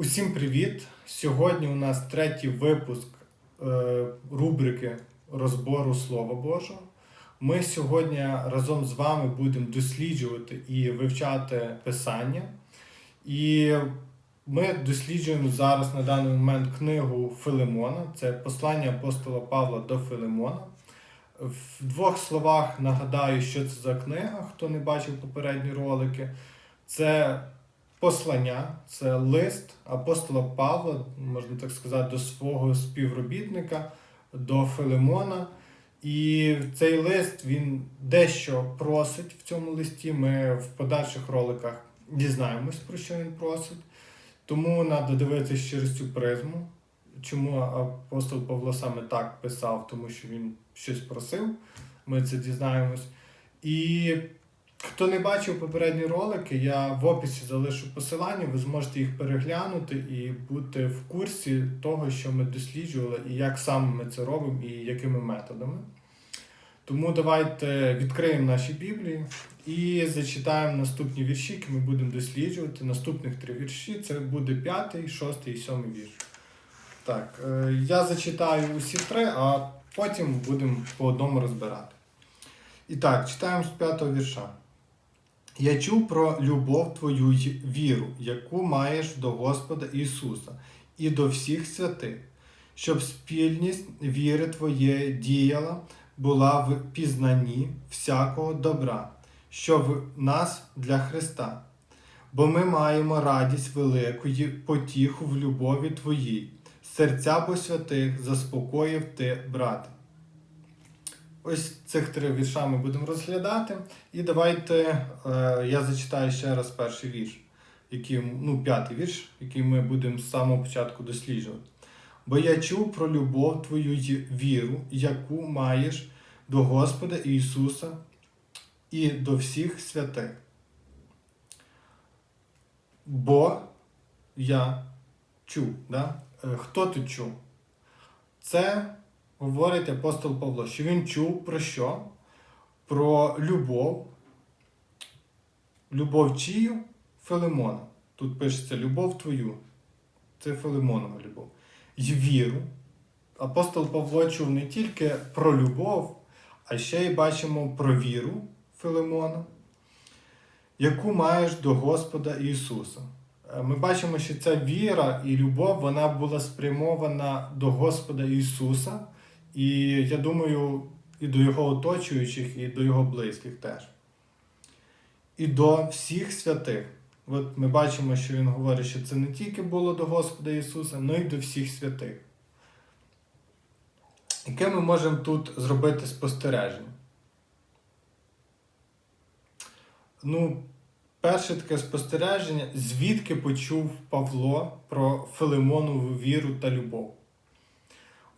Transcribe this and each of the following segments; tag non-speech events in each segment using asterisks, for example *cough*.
Усім привіт! Сьогодні у нас третій випуск е, рубрики розбору Слова Божого. Ми сьогодні разом з вами будемо досліджувати і вивчати Писання. І ми досліджуємо зараз на даний момент книгу Филимона. Це послання апостола Павла до Филимона. В двох словах нагадаю, що це за книга, хто не бачив попередні ролики. Це послання, це лист апостола Павла, можна так сказати, до свого співробітника, до Филимона. І цей лист він дещо просить в цьому листі. Ми в подальших роликах дізнаємось, про що він просить. Тому треба дивитися через цю призму. Чому апостол Павло саме так писав, тому що він щось просив, ми це дізнаємось. І хто не бачив попередні ролики, я в описі залишу посилання, ви зможете їх переглянути і бути в курсі того, що ми досліджували, і як саме ми це робимо, і якими методами. Тому давайте відкриємо наші Біблії і зачитаємо наступні вірші, які ми будемо досліджувати. Наступних три вірші це буде п'ятий, шостий і сьомий вірш. Так, е, я зачитаю усі три, а потім будемо по одному розбирати. І так, читаємо з п'ятого вірша. Я чув про любов твою й віру, яку маєш до Господа Ісуса і до всіх святих, щоб спільність віри твоєї діяла, була в пізнанні всякого добра, що в нас для Христа. Бо ми маємо радість велику й потіху в любові Твоїй, серця бо святих заспокоїв ти, брате. Ось цих три вірша ми будемо розглядати. І давайте е, я зачитаю ще раз перший вірш, який, ну, п'ятий вірш, який ми будемо з самого початку досліджувати. Бо я чув про любов твою віру, яку маєш до Господа Ісуса і до всіх святих. Бо я чув. Да? Е, Хто тут чув? Це говорить апостол Павло, що він чув про що? Про любов. Любов чию? Филимона. Тут пишеться любов твою. Це Филимонова любов. І віру. Апостол Павло чув не тільки про любов, а ще й бачимо про віру Филимона, яку маєш до Господа Ісуса. Е, Ми бачимо, що ця віра і любов вона була спрямована до Господа Ісуса, і я думаю, і до Його оточуючих, і до Його близьких теж. І до всіх святих. От ми бачимо, що Він говорить, що це не тільки було до Господа Ісуса, але й до всіх святих. Яке ми можемо тут зробити спостереження? Ну, перше таке спостереження, звідки почув Павло про Филимонову віру та любов.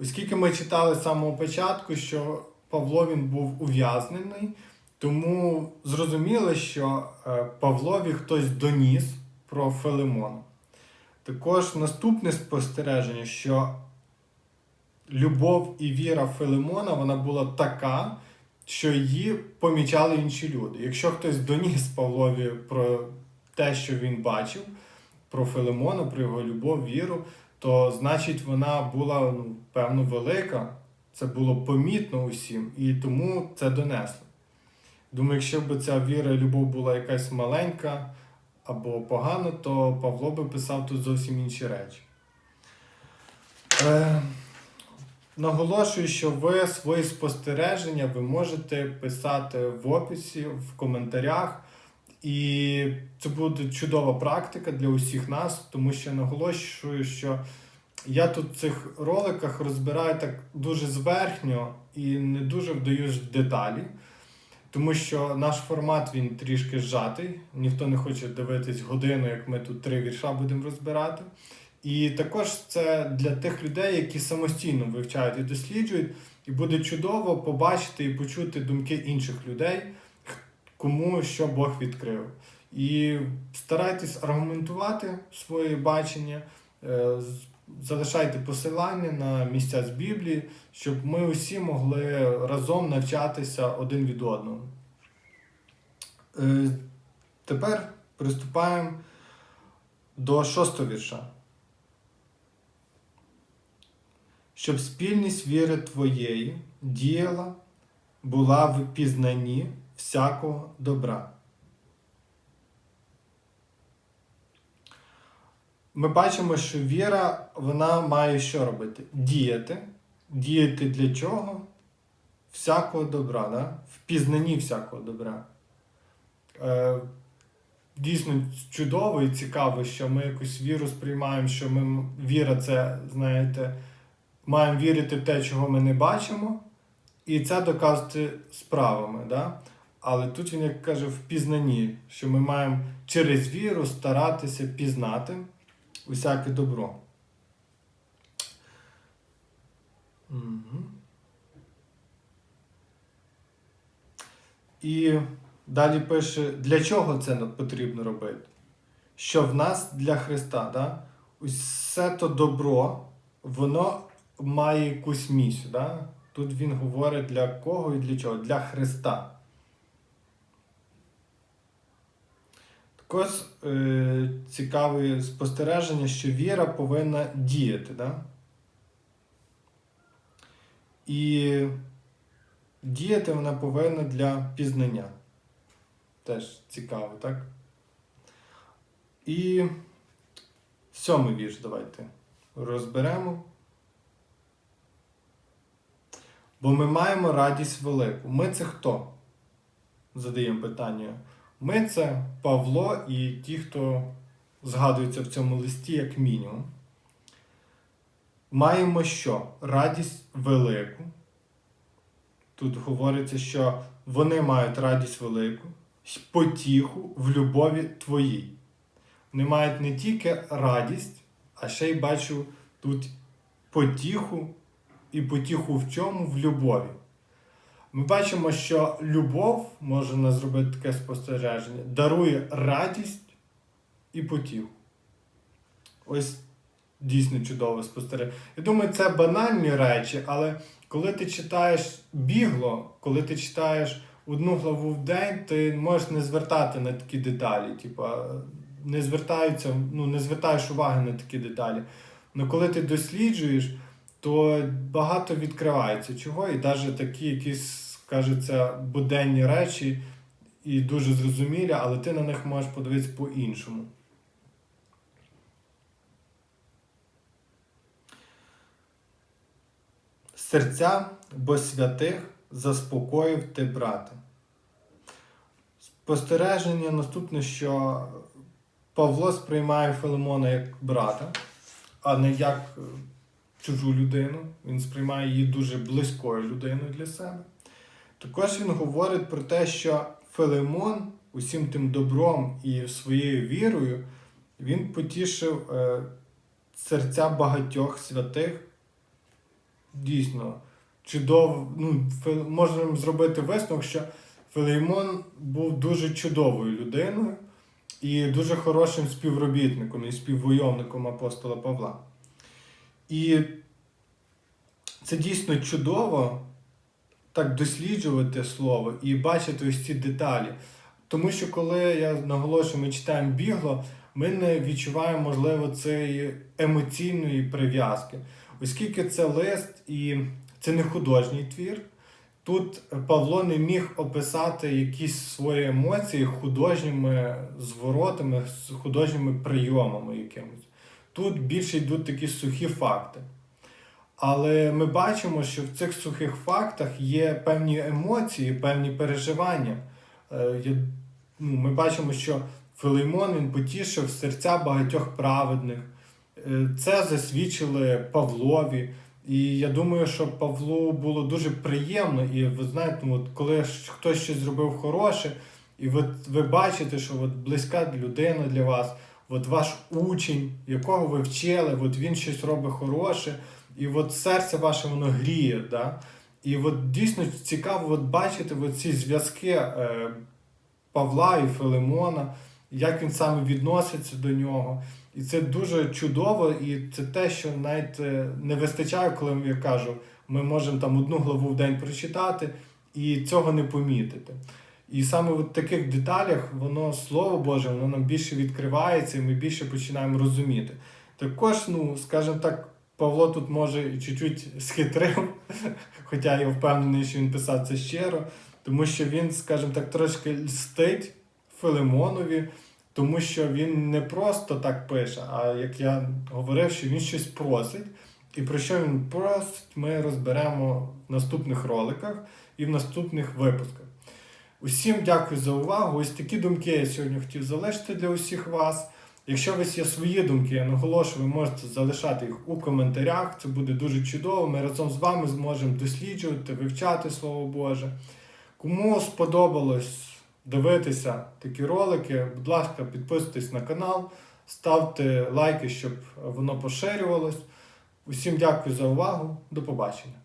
Оскільки ми читали з самого початку, що Павло він був ув'язнений, тому зрозуміло, що е, Павлові хтось доніс про Филимона. Також наступне спостереження, що любов і віра Филимона вона була така, що її помічали інші люди. Якщо хтось доніс Павлові про те, що він бачив, про Филимона, про його любов, віру, то значить вона була ну, певно велика, це було помітно усім, і тому це донесли. Думаю, якщо б ця віра і любов була якась маленька або погана, то Павло би писав тут зовсім інші речі. Е, Наголошую, що ви свої спостереження ви можете писати в описі, в коментарях. І це буде чудова практика для усіх нас, тому що наголошую, що я тут в цих роликах розбираю так дуже зверхньо і не дуже вдаюсь в деталі, тому що наш формат він трішки зжатий. Ніхто не хоче дивитись годину, як ми тут три вірша будемо розбирати. І також це для тих людей, які самостійно вивчають і досліджують, і буде чудово побачити і почути думки інших людей, кому що Бог відкрив. І старайтесь аргументувати своє бачення, е, залишайте посилання на місця з Біблії, щоб ми усі могли разом навчатися один від одного. Е, тепер приступаємо до шостого вірша. Щоб спільність віри твоєї діяла, була в пізнанні всякого добра. Ми бачимо, що віра вона має що робити? Діяти. Діяти для чого? Всякого добра, да? в пізнанні всякого добра. Е, дійсно чудово і цікаво, що ми якусь віру сприймаємо, що ми віра це, знаєте, маємо вірити в те, чого ми не бачимо, і це доказувати справами. Да? Але тут він як каже в пізнанні, що ми маємо через віру старатися пізнати усяке добро. Угу. І далі пише, для чого це потрібно робити? Що в нас для Христа, да? усе то добро, воно має якусь місію. Да? Тут він говорить для кого і для чого? Для Христа. Також е, цікаве спостереження, що віра повинна діяти. Да? І діяти вона повинна для пізнання. Теж цікаво, так? І сьомий вірш давайте розберемо. Бо ми маємо радість велику. Ми це хто? Задаємо питання. Ми це Павло і ті, хто згадується в цьому листі, як мінімум. Маємо що? Радість велику. Тут говориться, що вони мають радість велику, потіху в любові твоїй. Вони мають не тільки радість, а ще й бачу тут потіху і потіху в чому? В любові. Ми бачимо, що любов, можна зробити таке спостереження, дарує радість і потіху. Ось дійсно чудове спостереження. Я думаю, це банальні речі, але коли ти читаєш бігло, коли ти читаєш одну главу в день, ти можеш не звертати на такі деталі. Типа, не звертаються, ну, не звертаєш уваги на такі деталі. Але коли ти досліджуєш, то багато відкривається чого, і навіть такі якісь, кажеться, буденні речі і дуже зрозумілі, але ти на них можеш подивитися по-іншому. Серця бо святих заспокоїв ти, брате. Спостереження наступне, що Павло сприймає Филимона як брата, а не як чужу людину. Він сприймає її дуже близькою людиною для себе. Також він говорить про те, що Филимон усім тим добром і своєю вірою він потішив е, серця багатьох святих. Дійсно, чудово, ну, можемо зробити висновок, що Филимон був дуже чудовою людиною і дуже хорошим співробітником і співвойовником апостола Павла. І це дійсно чудово так досліджувати слово і бачити ось ці деталі. Тому що коли я наголошую, ми читаємо бігло, ми не відчуваємо, можливо, цієї емоційної прив'язки. Оскільки це лист і це не художній твір, тут Павло не міг описати якісь свої емоції художніми зворотами, художніми прийомами якимось. Тут більше йдуть такі сухі факти. Але ми бачимо, що в цих сухих фактах є певні емоції, певні переживання. Е, ну, Ми бачимо, що Филимон він потішив серця багатьох праведних. Е, Це засвідчили Павлові. І я думаю, що Павлу було дуже приємно. І ви знаєте, от коли хтось щось зробив хороше, і от ви бачите, що от близька людина для вас, от ваш учень, якого ви вчили, от він щось робить хороше, і от серце ваше воно гріє. Да? І от дійсно цікаво от бачити от ці зв'язки е, Павла і Филимона, як він саме відноситься до нього. І це дуже чудово, і це те, що навіть е, не вистачає, коли я кажу, ми можемо там одну главу в день прочитати і цього не помітити. І саме в таких деталях воно, Слово Боже, воно нам більше відкривається, і ми більше починаємо розуміти. Також, ну, скажімо так, Павло тут може чуть-чуть схитрив, *laughs* хоча я впевнений, що він писав це щиро, тому що він, скажімо так, трошки льстить Филимонові, тому що він не просто так пише, а як я говорив, що він щось просить. І про що він просить, ми розберемо в наступних роликах і в наступних випусках. Усім дякую за увагу. Ось такі думки я сьогодні хотів залишити для усіх вас. Якщо у вас є свої думки, я наголошую, ви можете залишати їх у коментарях. Це буде дуже чудово. Ми разом з вами зможемо досліджувати, вивчати Слово Боже. Кому сподобалось дивитися такі ролики, будь ласка, підписуйтесь на канал, ставте лайки, щоб воно поширювалось. Усім дякую за увагу. До побачення.